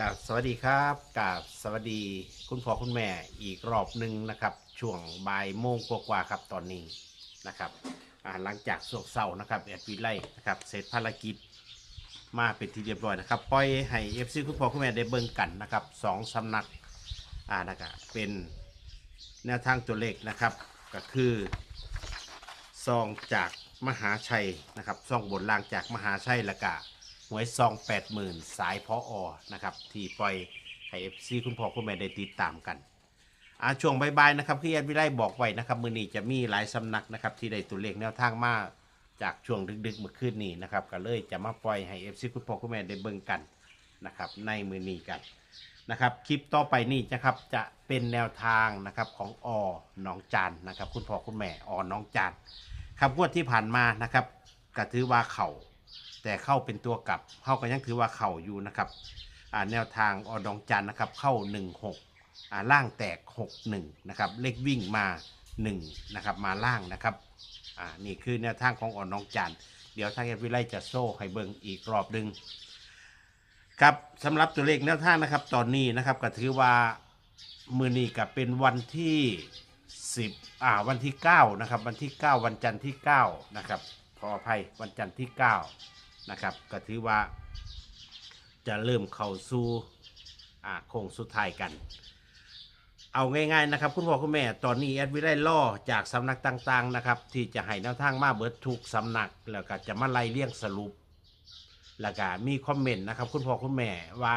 กับสวัสดีครับกับสวัสดีคุณพ่อคุณแม่อีกรอบหนึ่งนะครับ ช่วงบ่ายโมงกว่าๆครับตอนนี้นะครับหลังจากโศกเศร้านะครับแอดวิไลนะครับเสร็จภารกิจมาเป็นที่เรียบร้อยนะครับปล่อยให้เอฟซีคุณพ่อคุณแม่ได้เบิ่งกันนะครับสองสำนักอ่านะครับเป็นแนวทางตัวเลขนะครับ ก็คือซองจากมหาชัยนะครับซองบนล่างจากมหาชัยละกะ หวยซองแปดหมื่นสายพออนะครับที่ปล่อยให้เอฟซีคุณพ่อคุณแม่ได้ติดตามกันอาช่วงบายๆนะครับที่แอดวิไลบอกไว้นะครับมือนี้จะมีหลายสำนักนะครับที่ได้ตัวเลขแนวทางมาจากช่วงดึกๆเมื่อคืนนี้นะครับก็เลยจะมาปล่อยให้เอฟซีคุณพ่อคุณแม่ได้เบิ่งกันนะครับในมือนี้กันนะครับคลิปต่อไปนี้นะครับจะเป็นแนวทางนะครับของอน้องจานนะครับคุณพ่อคุณแม่อน้องจานครับงวดที่ผ่านมานะครับก็ถือว่าเข่า แต่เข้าเป็นตัวกลับเข้าก็ยังถือว่าเข่าอยู่นะครับอ่าแนวทางออดองจันนะครับเข้า 1 6อ่าล่างแตก 6 1นะครับเลขวิ่งมา1นะครับมาล่างนะครับอ่านี่คือแนวทางของออดองจันเดี๋ยวทางเอฟวิไลจะโซ่ให้เบิ่งอีกรอบหนึ่งครับสำหรับตัวเลขแนวทางนะครับ ตอนนี้นะครับก็ถือว่ามือนี้กับเป็นวันที่ 10อ่าวันที่9นะครับวันที่ 9 วันจันทร์ที่9นะครับ ออภัยวันจันทร์ที่ 9 นะครับก็ถือว่า จะเริ่มเข้าสู่โค้งสุดท้ายกัน เอาง่ายๆนะครับ คุณพ่อคุณแม่ตอนนี้แอดวิได้ล่อจากสำนักต่างๆนะครับที่จะให้แนวทางมาเบิดทุกสำนัก แล้วก็จะมาไล่เลี่ยงสรุป แล้วก็มีคอมเมนต์นะครับ คุณพ่อคุณแม่ว่า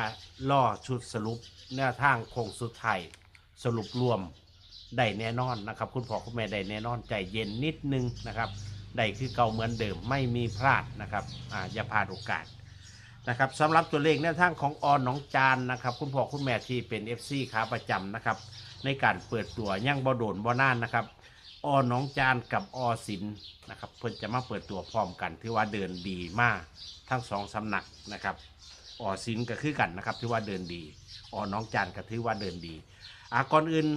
ล่อชุดสรุปแนวทางโค้งสุดท้ายสรุปรวมได้แน่นอนนะครับ คุณพ่อคุณแม่ได้แน่นอนใจเย็นนิดนึงนะครับ ได้คือเก่าเหมือนเดิมไม่มีพลาดนะครับอ่าอย่าพลาดโอกาสนะครับสำหรับตัวเลขแนวทางของออนน้องจานนะครับ คุณพ่อคุณแม่ที่เป็น FC ขาประจำนะครับ ในการเปิดตัวย่างบ่โดนบ่นานนะครับออนน้องจานกับอสินนะครับเพิ่นจะมาเปิดตัวพร้อมกันที่ว่าเดินดีมากทั้งสองสำนักนะครับอสินก็คือกันนะครับที่ว่าเดินดีออน้องจานก็ถือว่าเดินดีอะก่อนอื่น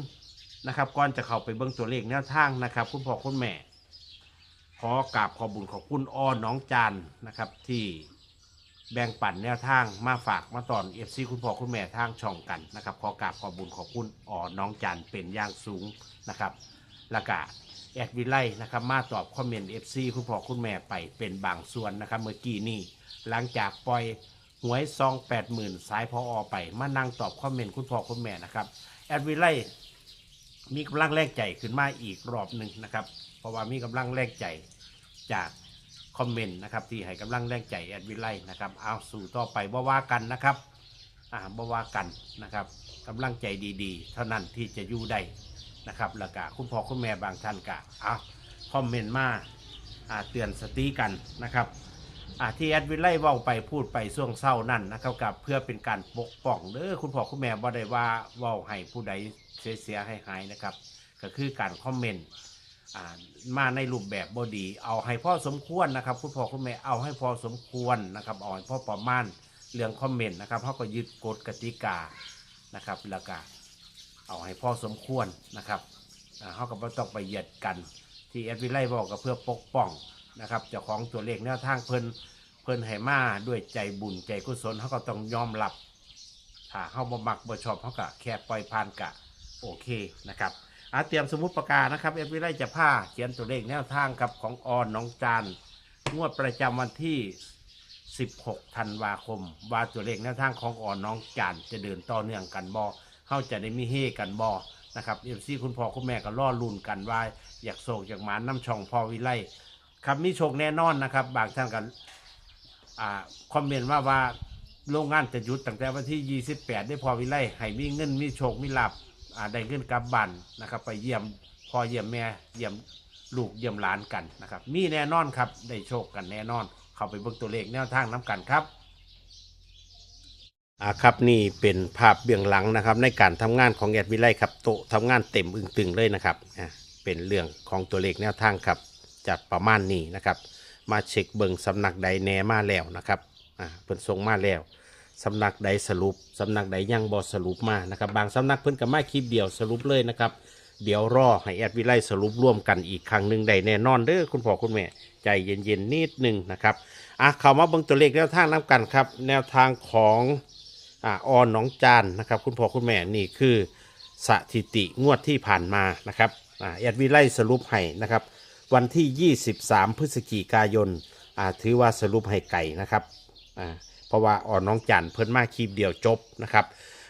นะครับก่อนจะเข้าไปเบิ่งตัวเลขแนวทางนะครับ คุณพ่อคุณแม่ ขอกราบขอบุญขอบคุณอ้อน้องจานนะครับ ที่แบ่งปันแนวทางมาฝากมาตอนเอฟซีคุณพ่อคุณแม่ทางช่องกันนะครับขอกราบขอบุญขอบคุณอ้อน้องจานเป็นอย่างสูงนะครับแล้วก็แอดวิไลนะครับมาตอบคอมเมนต์เอฟซีคุณพ่อคุณแม่ไปเป็นบางส่วนนะครับ เมื่อกี้นี่หลังจากปล่อยหวยซองแปดหมื่นสายพออไป มานั่งตอบคอมเมนต์คุณพ่อคุณแม่นะครับแอดวิไลมีกำลังแรงใจขึ้นมาอีกรอบหนึ่งนะครับ เพราะว่ามีกำลังแรงใจจากคอมเมนต์นะครับที่ให้กำลังแรงใจแอดวิไลนะครับเอาสู่ต่อไปบ่ว่ากันนะครับอ่าบ่ว่ากันนะครับกำลังใจดีๆ เท่านั้นที่จะอยู่ได้นะครับแล้วก็คุณพ่อคุณแม่บางท่านก็เอาคอมเมนต์มาอ่าเตือนสติกันนะครับอ่าที่แอดวิไลว้าไปพูดไปช่วงเศร้านั่นนะครับกับเพื่อเป็นการปกป้องเด้อคุณพ่อคุณแม่บ่ได้ว่าว้าให้ผู้ใดเสียเสียหายหายๆนะครับ ก็คือการคอมเมนต์ มาในรูปแบบบอดี เอาให้พ่อสมควรนะครับ คุณพ่อคุณแม่เอาให้พอสมควรนะครับเอาให้พ่อประมาณเรื่องคอมเมนต์นะครับเขาก็ยึดกฎกติกานะครับแล้วก็เอาให้พ่อสมควรนะครับเขาก็ไม่ต้องไปเหยียดกัน ที่แอดวิไลบอกก็เพื่อปกป้องนะครับเจ้าของตัวเลขแนวทางเพิ่นเพิ่นให้มาด้วยใจบุญใจกุศลเขาก็ต้องยอมรับถ้าเขาบ่มักบ่ชอบเขาก็แค่ปล่อยผ่านกะโอเคนะครับ อาเตรียมสมุดปากกานะครับเอฟวิไลจะผ้าเขียนตัวเลขแนวทางครับของออนน้องจานงวดประจำวันที่ 16 ธันวาคม ว่าตัวเลขแนวทางของออนน้องจานจะเดินต่อเนื่องกันบอเขาจะได้มีเฮกันบอนะครับเอฟซีคุณพ่อคุณแม่ก็ล่อลุ่นกันว่าอยากโศกอยากหมาน้ำช่องพอวิไลครับมีโชคแน่นอนนะครับ บางท่านกันอ่าคอมเมนต์ว่าว่าโรงงานจะหยุดตั้งแต่วันที่ 28 ได้พอวิไลให้มีเงินมีโชคมีลาบ อ่าได้เงินกลับบ้านนะครับไปเยี่ยมพ่อเยี่ยมแม่เยี่ยมลูกเยี่ยมหลานกันนะครับมีแน่นอนครับได้โชคกันแน่นอน เข้าไปเบิ่งตัวเลขแนวทางน้กันครับ อ่าครับนี่เป็นภาพเบื้องหลังนะครับ ในการทำงานของแอดวิไลครับโต๊ะทำงานเต็มอึงตึงเลยนะครับอ่าเป็นเรื่องของตัวเลขแนวทางครับจัดประมาณนี้นะครับ มาเช็คเบิ่งสำนักใดแหน่มาแล้วนะครับอ่าเพิ่นส่งมาแล้ว สำนักใดสรุปสำนักใดยังบอสรุปมานะครับบางสำนักเพิ่นกับมาคลิปเดียวสรุปเลยนะครับ เดี๋ยวรอให้แอดวิไลสรุปร่วมกันอีกครั้งหนึ่งได้แน่นอนเด้อคุณพ่อคุณแม่ใจเย็นๆนิดหนึ่งนะครับอะเข้ามาเบิ่งตัวเลขแนวทางน้ำกันครับ แนวทางของอ่าออนหน้องจานนะครับ คุณพ่อคุณแม่นี่คือสถิติงวดที่ผ่านมานะครับอ่าแอดวิไลสรุปให้นะครับ วันที่ 23 พฤศจิกายนอ่าถือว่าสรุปให้ไก่นะครับอ่า เพราะว่าอ่อนน้องจันเพิ่นมาคลิปเดียวจบนะครับ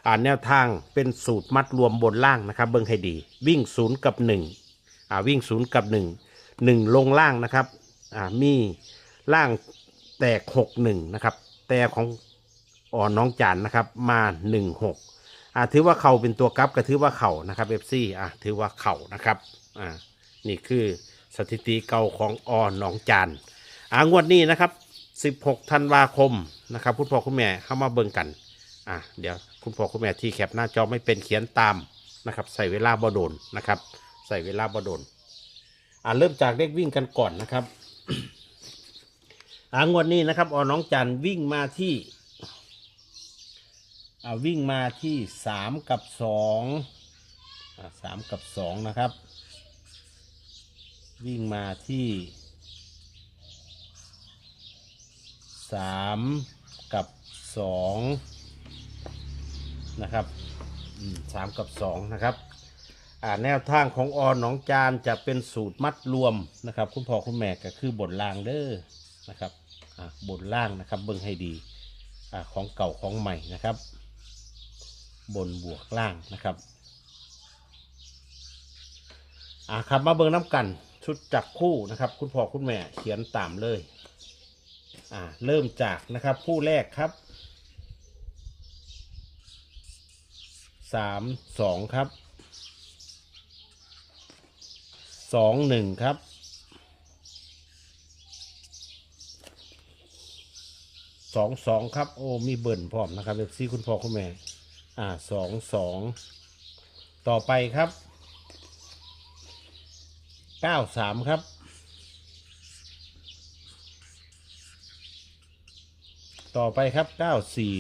อ่าแนวทางเป็นสูตรมัดรวมบนล่างนะครับ เบิ่งให้ดี วิ่ง0กับ1อ่าวิ่ง0กับ1 1ลงล่างนะครับอ่ามีล่างแตก6 1นะครับ แต่ของอ่อนน้องจันนะครับมา1 6อ่าถือว่าเข่าเป็นตัวกับก็ถือว่าเข่านะครับเอฟซีอ่าถือว่าเข่านะครับอ่านี่คือสถิติเก่าของอ่อนน้องจันอ่างวดนี้นะครับ 16ธันวาคมนะครับคุณพ่อคุณแม่เข้ามาเบิ่งกันอ่าเดี๋ยวคุณพ่อคุณแม่ที่แคปหน้าจอไม่เป็นเขียนตามนะครับใส่เวลาบ่โดนนะครับ ใส่เวลาบ่โดนอ่าเริ่มจากเลขวิ่งกันก่อนนะครับอ่างวดนี้นะครับออน้องจันวิ่งมาที่อ่าวิ่งมาที่สามกับสองอ่าสามกับสองนะครับ วิ่งมาที่ สามกับสองนะครับสามกับสองนะครับอ่าแนวทางของออนหนองจานจะเป็นสูตรมัดรวมนะครับ คุณพ่อคุณแม่ก็คือบนล่างเด้อนะครับบนล่างนะครับเบิ่งให้ดีอของเก่าของใหม่นะครับ บนบวกล่างนะครับอ่าครับมาเบิ่งน้ำกันชุดจับคู่นะครับ คุณพ่อคุณแม่เขียนตามเลย อ่าเริ่มจากนะครับคู่แรกครับสามสองครับสองหนึ่งครับสองสองครับ โอ้มีเบิ่นพร้อมนะครับเอฟซีคุณพ่อคุณแม่ อ่าสองสองต่อไปครับเก้าสามครับ ต่อไปครับเก้าสี่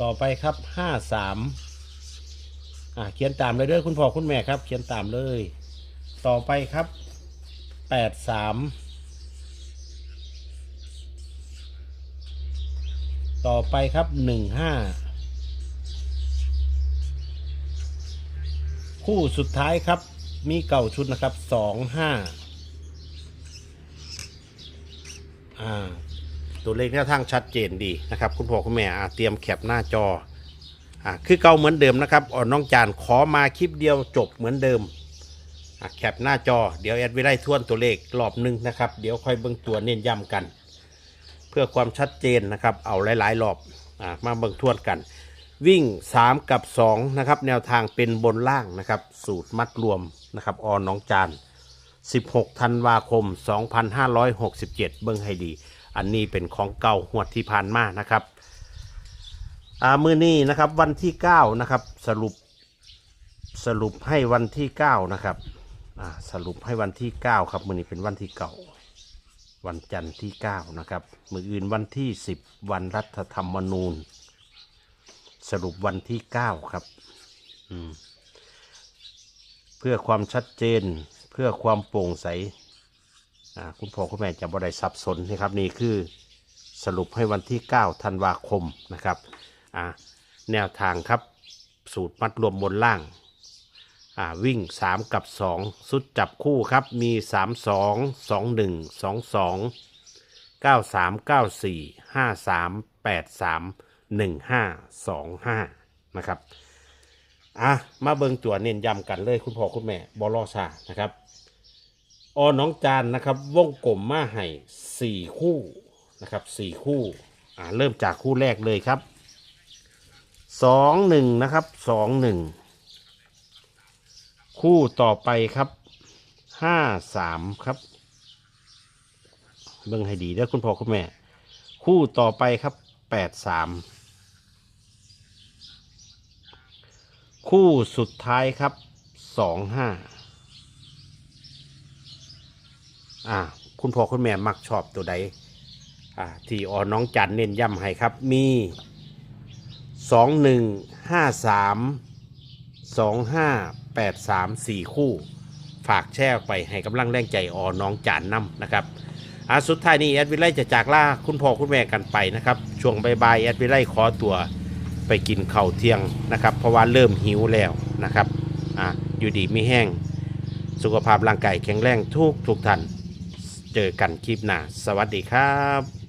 ต่อไปครับห้าสามอ่าเขียนตามเลยเด้อคุณพ่อคุณแม่ครับ เขียนตามเลย ต่อไปครับแปดสามต่อไปครับหนึ่งห้าคู่สุดท้ายครับมีเก่าชุดนะครับสองห้า อ่าตัวเลขแนวทางชัดเจนดีนะครับคุณพ่อคุณแม่อ่าเตรียมแคปหน้าจออ่าคือเก่าเหมือนเดิมนะครับอ่อนน้องจานขอมาคลิปเดียวจบเหมือนเดิมอ่าแคปหน้าจอเดี๋ยวแอดไว้ได้ทวนตัวเลขรอบหนึ่งนะครับเดี๋ยวค่อยเบิ่งตัวเน้นย้ำกัน เพื่อความชัดเจนนะครับเอาหลายๆรอบอ่ามาเบิ่งทวนกัน วิ่ง 3 กับ2นะครับแนวทางเป็นบนล่างนะครับสูตรมัดรวมนะครับออนน้องจาน 16ธันวาคม 2567 เบิ้งให้ดี อันนี้เป็นของเก่าหวดที่ผ่านมานะครับอามือนี้นะครับวันที่ 9 นะครับ สรุปสรุปให้วันที่ 9 นะครับสรุปให้วันที่ 9 ครับมือนี้เป็นวันที่เก่าวันจันทร์ที่ 9 นะครับ มืออื่นวันที่ 10 วันรัฐธรรมนูญ สรุปวันที่ 9 ครับ เพื่อความชัดเจน พื่อความโปร่งใสคุณพ่อคุณแม่จะบ่ได้สับสนนะครับนี่คือสรุปให้วันที่ 9 ธันวาคมนะครับแนวทางครับสูตรมัดรวมบนล่างวิ่ง 3 กับ 2 สุดจับคู่ครับมี 3 2 2 1 2 2 9 3 9 4 5 3 8 3 1 5 2 5 นะครับ อะมาเบิงตัวเน้นย้ำกันเลยคุณพ่อคุณแม่บอลอชานะครับออน้องจานนะครับ วงกลมมาให้สี่คู่นะครับสี่คู่อ่าเริ่มจากคู่แรกเลยครับสองหนึ่งนะครับสองหนึ่งคู่ต่อไปครับห้าสามครับ เบิ่งให้ดีเด้อคุณพ่อคุณแม่ คู่ต่อไปครับแปดสาม คู่สุดท้ายครับสองห้าอ่า คุณพ่อคุณแม่มักชอบตัวใดอ่าที่อ่อนน้องจันเน้นย้ำให้ครับ มีสองหนึ่งห้าสามสองห้าแปดสามสี่คู่ ฝากแช่ไปให้กำลังแรงใจอ่อนน้องจานน้ำนะครับอาสุดท้ายนี้แอดวิไลจะจากล่าคุณพ่อคุณแม่กันไปนะครับ ช่วงบ่ายๆแอดวิไลขอตัว ไปกินข้าวเที่ยงนะครับ เพราะว่าเริ่มหิวแล้วนะครับอะอยู่ดีไม่แห้ง สุขภาพร่างกายแข็งแรงทุกทุกท่าน เจอกันคลิปหน้า สวัสดีครับ